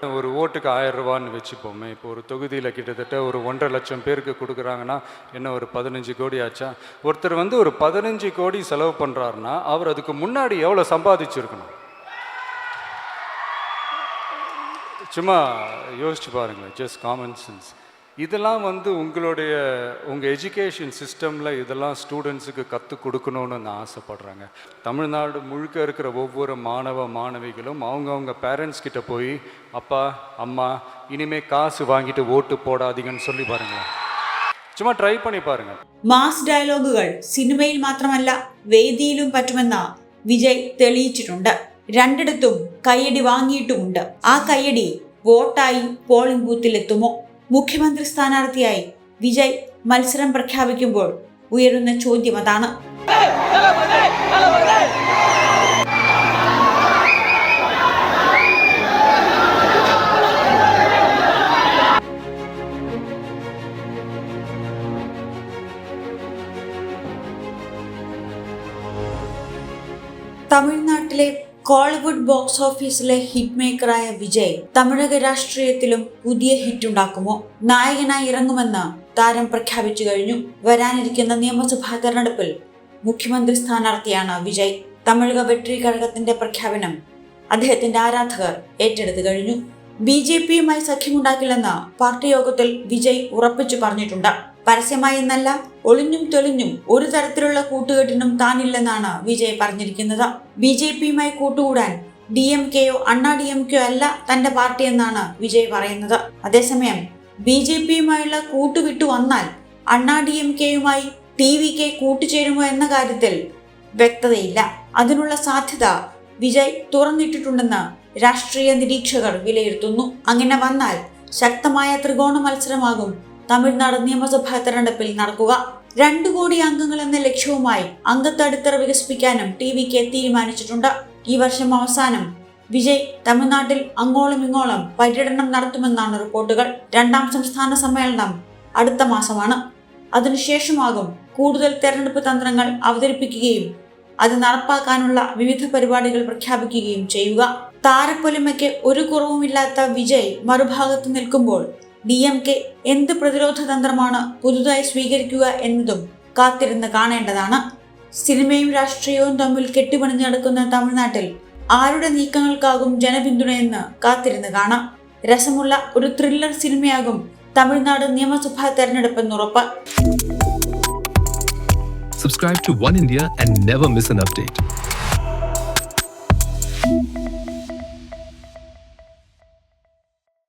ஒரு ஓட்டுக்கு ஆயிரம் ரூபான்னு வச்சுப்போமே. இப்போ ஒரு தொகுதியில் கிட்டத்தட்ட ஒரு ஒன்றரை லட்சம் பேருக்கு கொடுக்குறாங்கன்னா என்ன ஒரு பதினஞ்சு கோடி ஆச்சா? ஒருத்தர் வந்து ஒரு பதினஞ்சு கோடி செலவு பண்ணுறாருன்னா அவர் அதுக்கு முன்னாடி எவ்வளோ சம்பாதிச்சிருக்கணும்? சும்மா யோசிச்சு பாருங்களேன் ஜஸ்ட் காமன் சென்ஸ் இதெல்லாம் வந்து உங்களுடைய உங்கள் எஜுகேஷன் சிஸ்டமில் இதெல்லாம் ஸ்டூடெண்ட்ஸுக்கு கற்றுக் கொடுக்கணும்னு நான் ஆசைப்பட்றேங்க தமிழ்நாடு முழுக்க இருக்கிற ஒவ்வொரு மாணவ மாணவிகளும் அவங்கவுங்க பேரண்ட்ஸ் கிட்ட போய் அப்பா அம்மா இனிமே காசு வாங்கிட்டு ஓட்டு போடாதீங்கன்னு சொல்லி பாருங்களேன் சும்மா ட்ரை பண்ணி பாருங்கள் മാസ് ഡയലോഗുകൾ സിനിമയിൽ മാത്രമല്ല വേദിയിലും പറ്റുമെന്ന് വിജയ് തെളിയിച്ചിട്ടുണ്ട് രണ്ടിടത്തും കയ്യടി വാങ്ങിയിട്ടുമുണ്ട് ആ കയ്യടി വോട്ടായി പോളിംഗ് ബൂത്തിലെത്തുമോ മുഖ്യമന്ത്രി സ്ഥാനാർത്ഥിയായി വിജയ് മത്സരം പ്രഖ്യാപിക്കുമ്പോൾ ഉയരുന്ന ചോദ്യം അതാണ്. തമിഴ്നാട്ടിലെ കോളിവുഡ് ബോക്സ് ഓഫീസിലെ ഹിറ്റ് മേക്കറായ വിജയ് തമിഴക രാഷ്ട്രീയത്തിലും പുതിയ ഹിറ്റ് ഉണ്ടാക്കുമോ നായകനായി ഇറങ്ങുമെന്ന് താരം പ്രഖ്യാപിച്ചു കഴിഞ്ഞു. വരാനിരിക്കുന്ന നിയമസഭാ തെരഞ്ഞെടുപ്പിൽ മുഖ്യമന്ത്രി സ്ഥാനാർത്ഥിയാണ് വിജയ്. തമിഴക വെട്രി കഴകത്തിന്റെ പ്രഖ്യാപനം അദ്ദേഹത്തിന്റെ ആരാധകർ ഏറ്റെടുത്തു കഴിഞ്ഞു. ബി ജെ പിയുമായി സഖ്യമുണ്ടാക്കില്ലെന്ന് പാർട്ടി യോഗത്തിൽ വിജയ് ഉറപ്പിച്ചു പറഞ്ഞിട്ടുണ്ട്. പരസ്യമായി എന്നല്ല ഒളിഞ്ഞും തെളിഞ്ഞും ഒരു തരത്തിലുള്ള കൂട്ടുകെട്ടിനും താനില്ലെന്നാണ് വിജയ് പറഞ്ഞിരിക്കുന്നത്. ബി ജെ പിയുമായി കൂട്ടുകൂടാൻ ഡി എം കെയോ അണ്ണാ ഡി എം കെയോ അല്ല തന്റെ പാർട്ടി എന്നാണ് വിജയ് പറയുന്നത്. അതേസമയം ബി ജെ പിയുമായുള്ള കൂട്ടുവിട്ടു വന്നാൽ അണ്ണാ ഡി എം കെയുമായി ടി വി കെ കൂട്ടുചേരുമോ എന്ന കാര്യത്തിൽ വ്യക്തതയില്ല. അതിനുള്ള സാധ്യത വിജയ് തുറന്നിട്ടിട്ടുണ്ടെന്ന് രാഷ്ട്രീയ നിരീക്ഷകർ വിലയിരുത്തുന്നു. അങ്ങനെ വന്നാൽ ശക്തമായ ത്രികോണ മത്സരമാകും തമിഴ്നാട് നിയമസഭാ തെരഞ്ഞെടുപ്പിൽ നടക്കുക. രണ്ടു കോടി അംഗങ്ങൾ എന്ന ലക്ഷ്യവുമായി അംഗത്തടിത്തറ വികസിപ്പിക്കാനും ടി വിക്ക് തീരുമാനിച്ചിട്ടുണ്ട്. ഈ വർഷം അവസാനം വിജയ് തമിഴ്നാട്ടിൽ അങ്ങോളം ഇങ്ങോളം പര്യടനം നടത്തുമെന്നാണ് റിപ്പോർട്ടുകൾ. രണ്ടാം സംസ്ഥാന സമ്മേളനം അടുത്ത മാസമാണ്. അതിനുശേഷമാകും കൂടുതൽ തെരഞ്ഞെടുപ്പ് തന്ത്രങ്ങൾ അവതരിപ്പിക്കുകയും അത് നടപ്പാക്കാനുള്ള വിവിധ പരിപാടികൾ പ്രഖ്യാപിക്കുകയും ചെയ്യുക. താരപ്പൊലിമയ്ക്ക് ഒരു കുറവുമില്ലാത്ത വിജയ് മറുഭാഗത്ത് നിൽക്കുമ്പോൾ ഡി എം കെ എന്ത് പ്രതിരോധ തന്ത്രമാണ് പുതുതായി സ്വീകരിക്കുക എന്നതും കാത്തിരുന്ന് കാണേണ്ടതാണ്. സിനിമയും രാഷ്ട്രീയവും തമ്മിൽ കെട്ടിപ്പണിഞ്ഞ് നടക്കുന്ന തമിഴ്നാട്ടിൽ ആരുടെ നീക്കങ്ങൾക്കാകും ജനപിന്തുണയെന്ന് കാത്തിരുന്ന് കാണാം. രസമുള്ള ഒരു ത്രില്ലർ സിനിമയാകും തമിഴ്നാട് നിയമസഭാ തെരഞ്ഞെടുപ്പെന്നുറപ്പ് subscribe to one India and never miss an update.